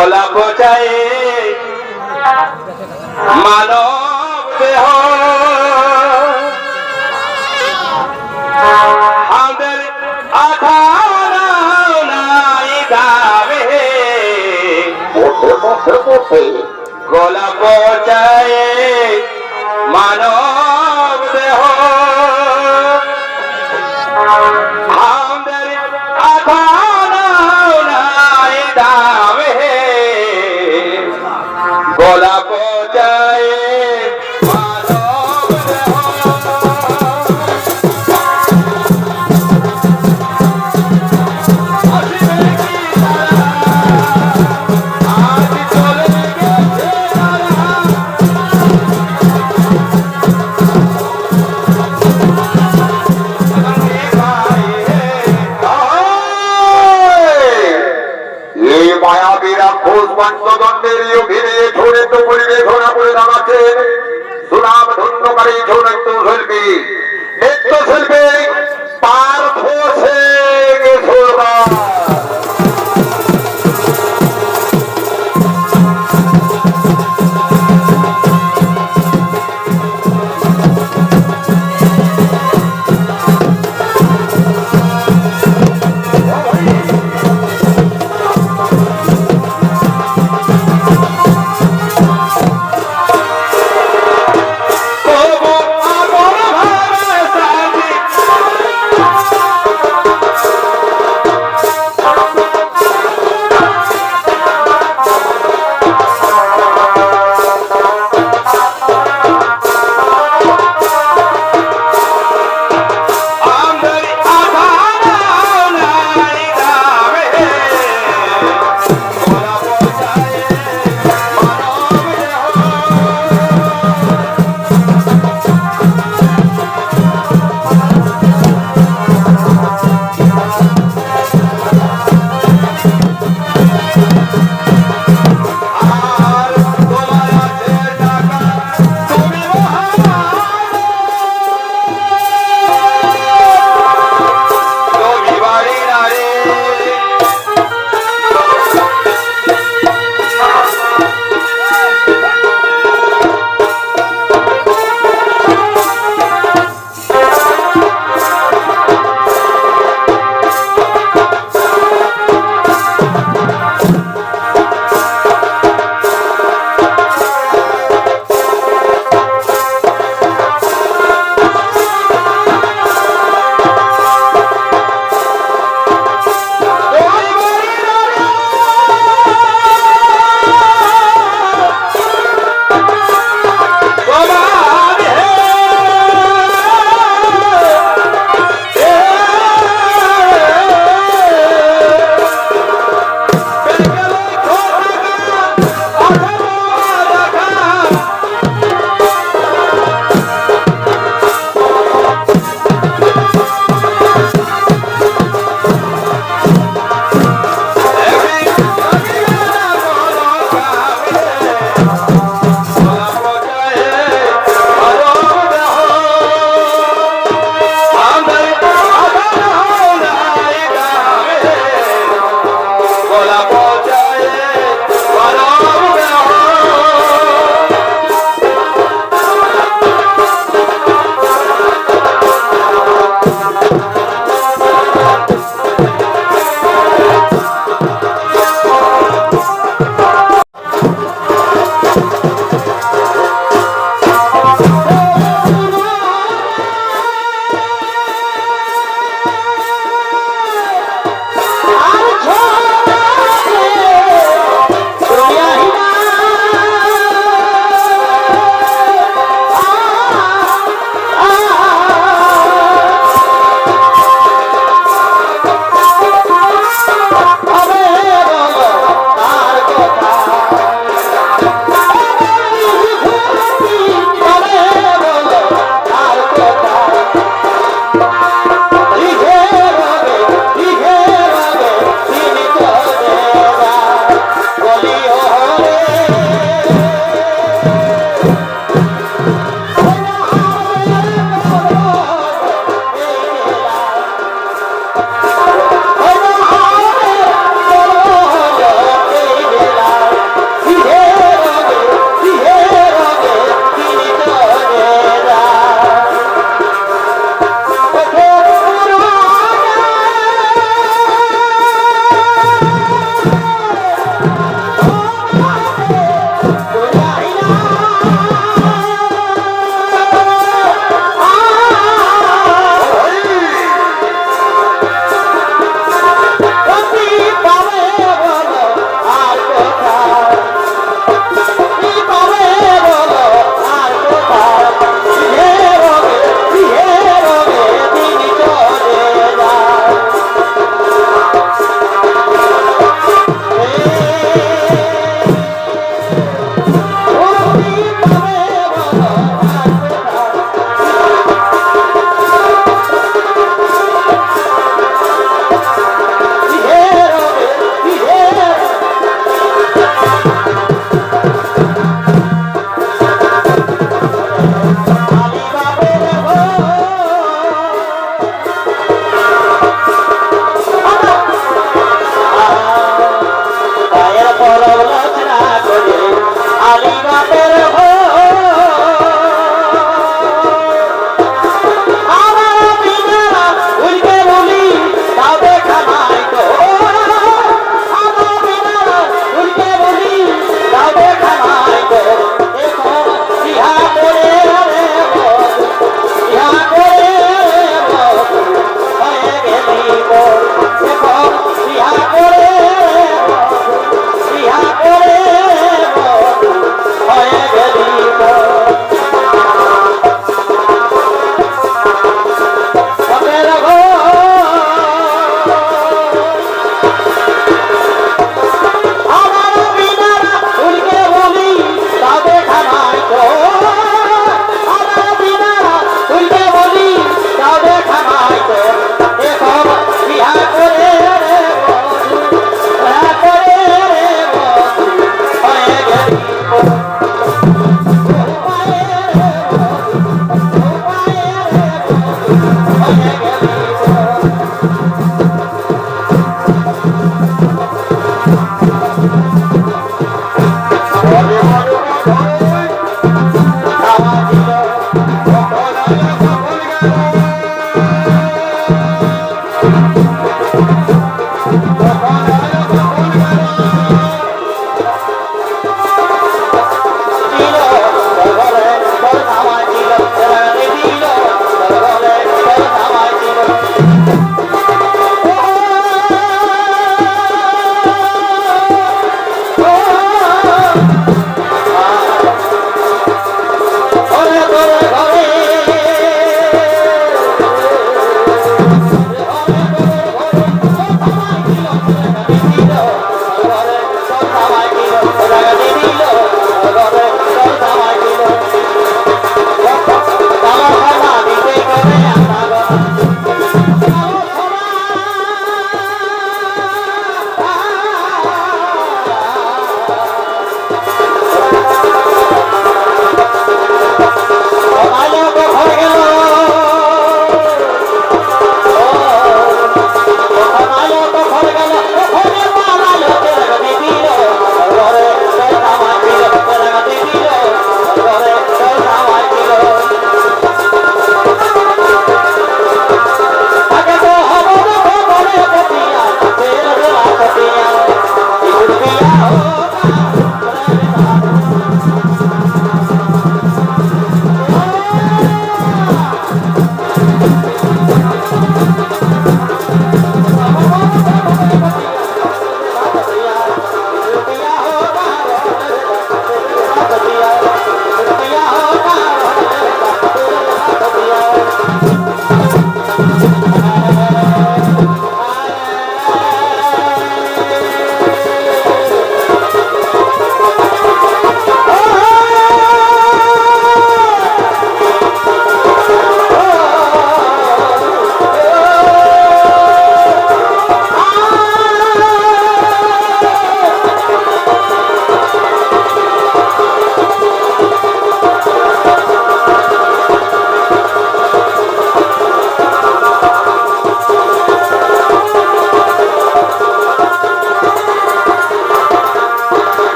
গলা পচায়ে মানব দেহ। আমাদের আধার নাই বসে গলা পচায়ে শিল্পী নৃত্য শিল্পী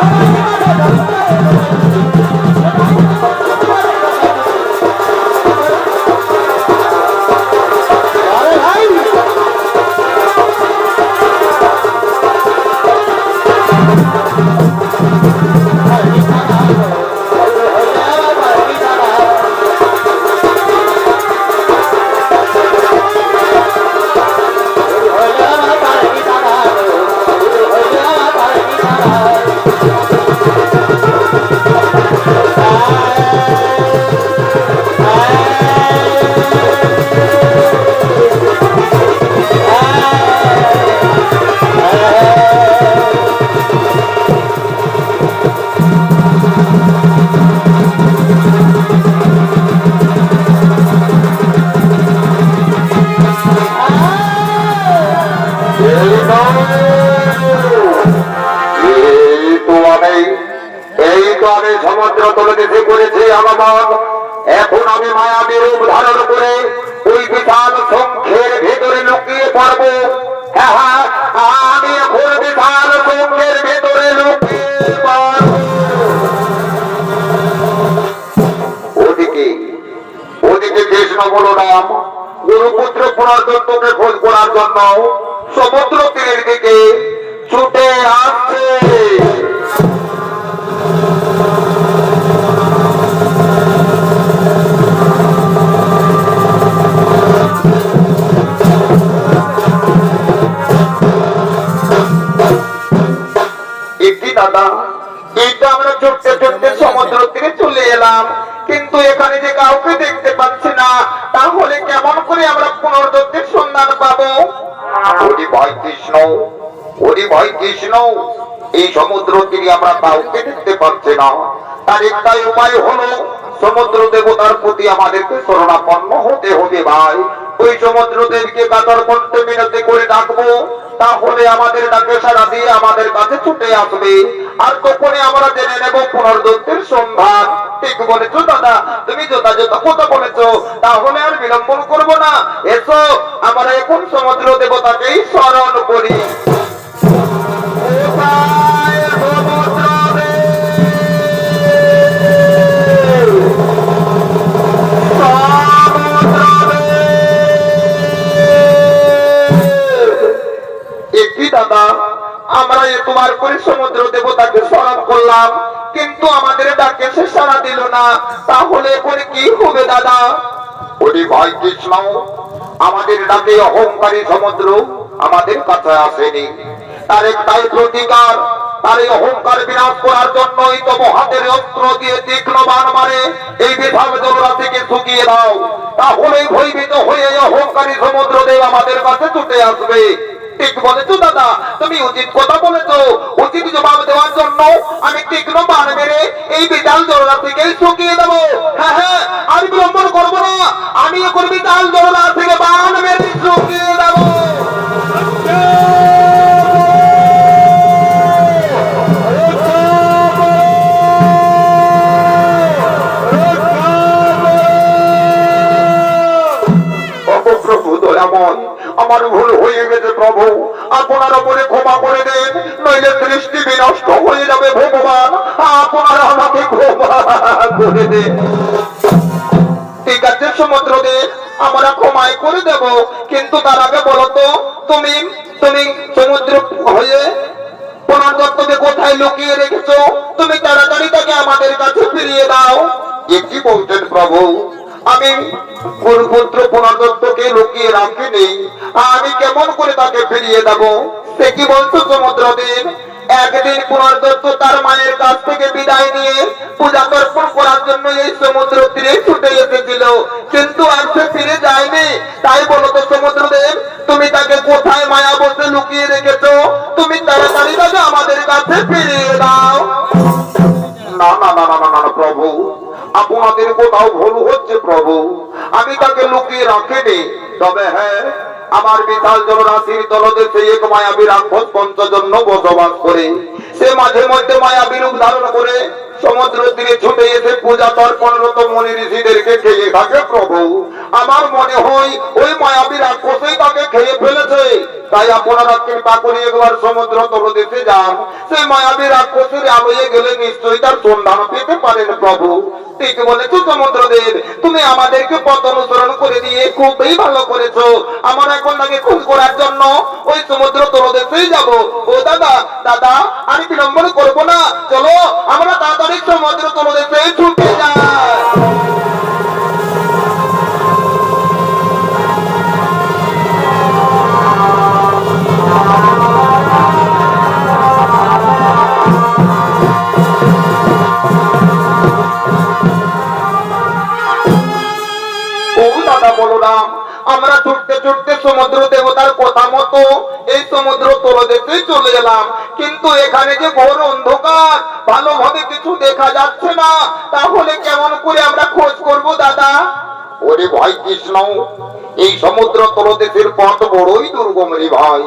やった! আগমন এখন আমি মায়াবীর রূপ ধারণ করে ওই বিশাল সংখ্যের ভেতরে লুকিয়ে পড়ব। হ্যাঁ আমি এখন বিশাল সংখ্যের ভেতরে লুকিয়ে ওদিকে ওদিকে কৃষ্ণ বলরাম গুরুপুত্র পুনর্দন্তকে খোঁজ করার জন্য সমুদ্র কৃষ্ণ এই সমুদ্র তীরে আমরা কাউকে দেখতে পাচ্ছি না। তার একটাই উপায় হলো, সমুদ্র দেবতার প্রতি আমাদেরকে শরণাপন্ন হতে হবে ভাই। ওই সমুদ্র দেবকে কাতর কণ্ঠে মিনতি করে ডাকবো, তাহলে আমাদের ডাকে সারা দিয়ে আমাদের কাছে ছুটে আসবে। আর তখনই আমরা জেনে নেব পুনর্দত্তের সন্ধান। ঠিক বলেছ, দাদা? তুমি যথাযথ কথা বলেছ, তাহলে আর বিলম্বন করব না। এসো, আমরা এখন সমুদ্র দেবতাকেই স্মরণ করি। করে কিন্তু আমাদের ডাকে সে দিল না। তাহলে এখন কি হবে দাদা? ওরে ভাই আমাদের ডাকে অহংকারী সমুদ্র আমাদের কাছে আসেনি। তার একটাই প্রতিকার, তার এই অহংকার বিনাশ করার জন্যই তো হাতের অস্ত্র দিয়ে তীক্ষ্ণ বান মারে। এই বিভাগ জলরা থেকে শুকিয়ে দাও। তাহলেই ভয়ভীত হয়ে এই অহংকারী সমুদ্র দেব আমাদের কাছে ছুটে আসবে। আমি তীক্ষ্ণ বান মেরে এই হ্যাঁ হ্যাঁ থেকে বান মেরে শুকিয়ে দেবো। করুণাময় আমার ভুল হয়ে গেছে প্রভু। আপনার ওপরে ক্ষমা করে দেন, নইলে দৃষ্টি বিনষ্ট হয়ে যাবে ভগবান। আপনারা আমাকে ক্ষমা করে দেন। ঠিক আছে সমুদ্র আমরা ক্ষমায় করে দেব। কিন্তু তার আগে বলো তুমি তুমি সমুদ্র হয়ে পুনর্দত্তকে কোথায় লুকিয়ে রেখেছো? তুমি তাড়াতাড়ি তাকে আমাদের কাছে ফিরিয়ে দাও। এ কি বলছেন প্রভু। আমি গুরুপুত্র পুনর্দত্তকে লুকিয়ে রাখিনি আমি কেমন করে তাকে ফিরিয়ে দেব? সে কি বলছো সমুদ্রদেব একদিন পুনর্দত্ত তার মায়ের কাছ থেকে বিদায় নিয়ে পূজা তর্পণ করার জন্য এই সমুদ্র তীরে ছুটে এসেছিল। কিন্তু আর সে ফিরে যায়নি। তাই বলো তো সমুদ্রদেব, তুমি তাকে কোথায় মায়া বসে লুকিয়ে রেখেছো? তুমি তাড়াতাড়ি তাকে আমাদের কাছে ফিরিয়ে দাও। না না না না না, প্রভু আপনাদের কোথাও ভুল হচ্ছে প্রভু। আমি তাকে লুকিয়ে রাখিনি। তবে হ্যাঁ আমার বিশাল জলরাশির তলদেশে এক মায়াবী রাক্ষস পঞ্চজন্য বসবাস করে। সে মাঝে মধ্যে মায়াবী রূপ ধারণ করে। সমুদ্র তীরে ছুটে এসে পূজা তর্পণরত মনি ঋষিদেরকে খেয়ে থাকে প্রভু। আমার মনে হয় ওই মায়াবী রাক্ষসই তাকে খেয়ে ফেলেছে। তাই আপনারা কৃপা করে একবার সমুদ্র তলদেশে যান। সেই মায়াবী রাক্ষসের আলোয় গেলে নিশ্চয়ই তার সন্ধান পেতে পারেন প্রভু। ঠিক বলেছ সমুদ্রদেব, তুমি আমাদেরকে পথ অনুসরণ করে দিয়ে খুবই ভালো করেছ। আমার এখন তাকে খুন করার জন্য ওই সমুদ্র তলদেশেই যাব। ও দাদা দাদা, আমি বিলম্বন করব না। চলো, আমরা তাড়াতাড়ি সমুদ্র তলদেশে ছুটে যাই ও সমুদ্র দেবতার কথা মতো এই সমুদ্র তলদেশে চলে এলাম। কিন্তু এখানে যে ঘোর অন্ধকার, ভালোভাবে কিছু দেখা যাচ্ছে না। তাহলে কেমন করে আমরা খোঁজ করব দাদা? ওরে ভাই কৃষ্ণ, এই সমুদ্র তলদেশের পথ বড়ই দুর্গম রে ভাই।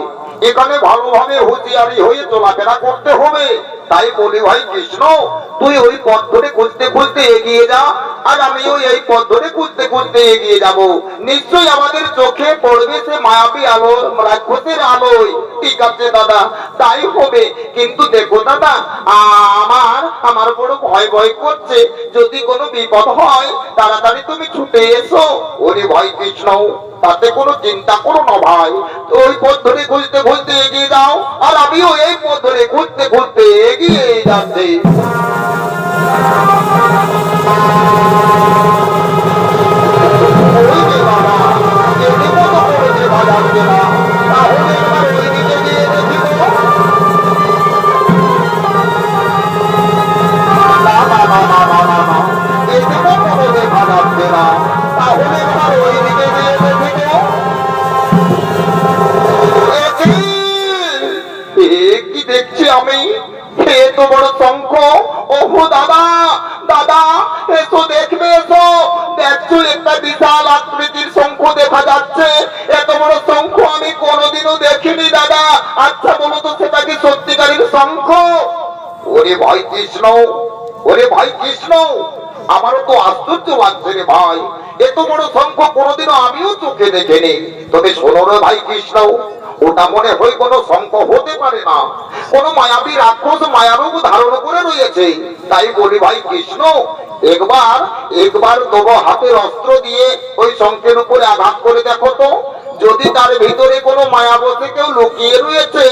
এখানে ভালোভাবে হুঁশিয়ারি হয়ে চলাফেরা করতে হবে। তাই বলি ভাই কৃষ্ণ, তুই ওই পথ ধরে খুঁজতে খুঁজতে এগিয়ে যা, আর আমিও এই পথ ধরে খুঁজতে খুঁজতে এগিয়ে যাব। নিশ্চয়ই আমাদের চোখে পড়বে সে মায়াবী আলো, রাক্ষসের আলোয়। ঠিক আছে দাদা, তাই হবে। কিন্তু দেখো দাদা আমার আমার বড় ভয় ভয় করছে। যদি কোনো বিপদ হয়, তাড়াতাড়ি তুমি ছুটে এসো। ওরে ভয় কৃষ্ণ, তাতে কোনো চিন্তা করো না ভাই। ওই পথ ধরে খুঁজতে খুঁজতে এগিয়ে যাও, আর আমিও এই পথ ধরে খুঁজতে খুঁজতে এগিয়ে যাচ্ছি। ওরে ভাই কৃষ্ণ ওরে ভাই কৃষ্ণ, আমারও তো আশ্চর্য লাগছে রে ভাই। এত বড় শঙ্খ কোনোদিনও আমিও চোখে দেখিনি। তবে শোনো রে ভাই কৃষ্ণ, ওটা মনে হয় কোনো শঙ্খ হতে পারে না। কোন মায়াবী রাক্ষস মায়ারূপ ধারণ করে রয়েছে। তাই বলি, ভাই কৃষ্ণ, একবার একবার তবু হাতের অস্ত্র দিয়ে ওই শঙ্খের উপরে আঘাত করে দেখো তো। যদি তার ভিতরে কোনো মায়াবতী কেউ লুকিয়ে রয়েছে,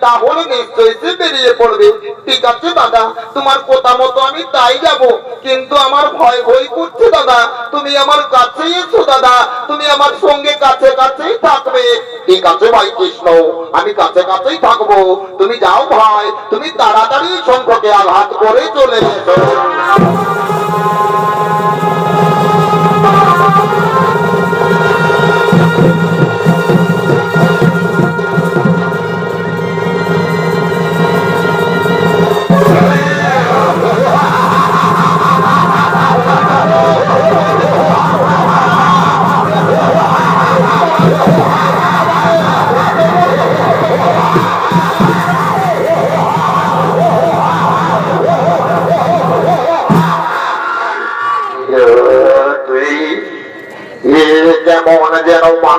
তাহলে নিশ্চয়ই সে বেরিয়ে পড়বে। ঠিক আছে, দাদা, তোমার কথা মতো আমি তাই যাব। কিন্তু আমার ভয় ভয় করছে, দাদা। তুমি আমার কাছে এসো, দাদা। তুমি আমার সঙ্গে কাছে কাছেই থাকবে। ঠিক আছে, ভাই কৃষ্ণ, আমি কাছে কাছেই থাকব। তুমি যাও, ভাই। তুমি তাড়াতাড়ি শঙ্খকে আঘাত করে চলে এসো।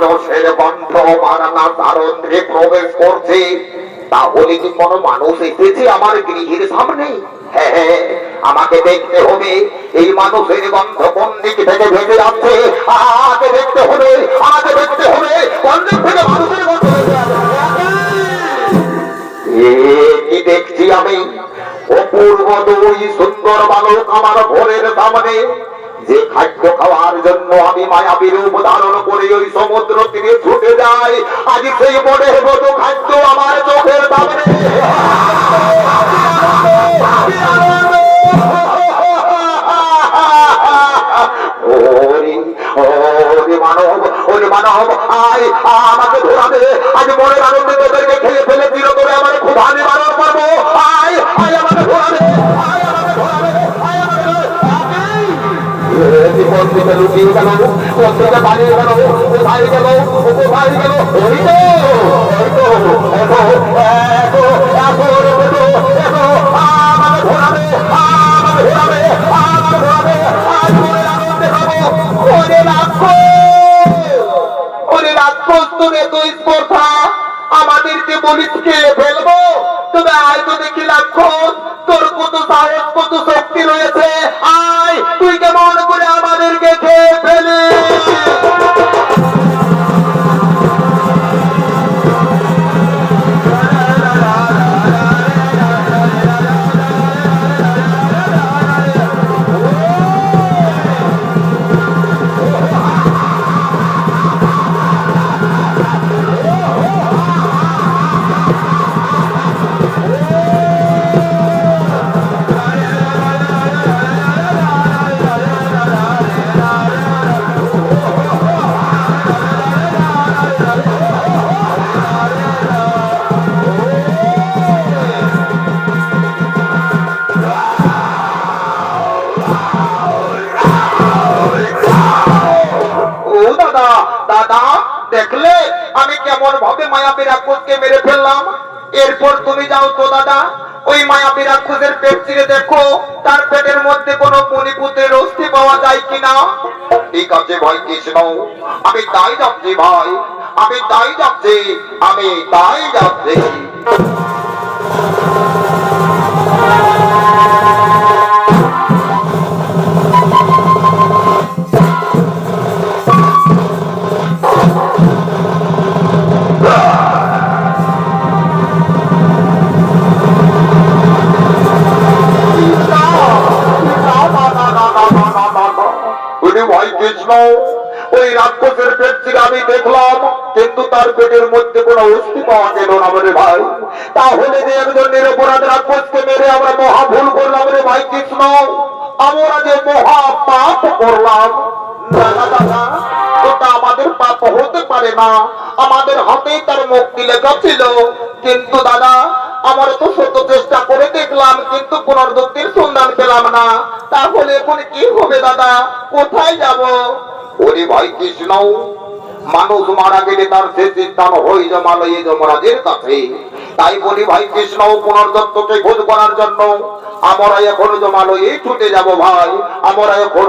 রসের গন্ধ মারানা তারন্দ্রে প্রবেশ করছে। তাহলে কি কোনো মানুষ এসেছে আমার গৃহের সামনে? হ্যাঁ হ্যাঁ, আমাকে দেখতে হবে। এই মানুষের গন্ধ কোন দিক থেকে ভেসে যাচ্ছে? আমাকে দেখতে হবে আমাকে দেখতে হবে। কোন দিক থেকে মানুষের গন্ধ কি দেখছি আমি? অপূর্ব দুই সুন্দর বালক আমার ঘরের সামনে। যে খাদ্য খাওয়ার জন্য আমি মায়াবীর ধারণ করে ওই সমুদ্র তীরে ছুটে যাই, আজ সেই মনের মতো খাদ্য আমার চোখের ওরে মানব ওরে মানব, আয় আমাকে ধরাবে, আজ মনের আনন্দে খাব ওরে আমাদেরকে বলিস খেয়ে ফেলব তবে আয় তো দেখি রাক্ষস তোর কত সাহস, কত শক্তি রয়েছে? আয়, তুই কেমন করে আমাদেরকে খেয়ে দাদা, দেখলে আমি কেমন ভাবে মায়াবী রাক্ষসকে মেরে ফেললাম। এরপর তুমি যাও তো দাদা, ওই মায়াবী রাক্ষসের পেট চিরে দেখো, তার পেটের মধ্যে কোনো মণিপুত্রের অস্থি পাওয়া যায় কিনা। ঠিক আছে ভাই কৃষ্ণ আমি তাই যাচ্ছি ভাই, আমি তাই যাচ্ছি, আমি তাই যাচ্ছি। ভাই ওই রাক্ষসের পেট থেকে আমি দেখলাম, কিন্তু তার পেটের মধ্যে কোনো অস্থি পাওয়া গেল না বলে ভাই। তাহলে যে একজন নিরপরাধ রাক্ষসকে মেরে আমরা মহা ভুল করলাম রে ভাই কৃষ্ণ আমরা যে মহা পাপ করলাম আমাদের পাপ হতে পারে না। আমাদের হাতে তার মুক্তি লেখা ছিল। কিন্তু দাদা আমার তো শত চেষ্টা করে দেখলাম, কিন্তু পুনর্দুক্তির সন্ধান পেলাম না। তাহলে এখন কি হবে দাদা? কোথায় যাব? ওরে ভাই কৃষ্ণ মানুষ মারা গেলে তার শেষ স্থান হয়ে জমালো এই যমরাজের কাছে। তাই বলি ভাই কৃষ্ণ পুনর্দত্তকে খোঁজ করার জন্য। আমরা এখন জমালো এই ছুটে যাব ভাই। আমরা এখন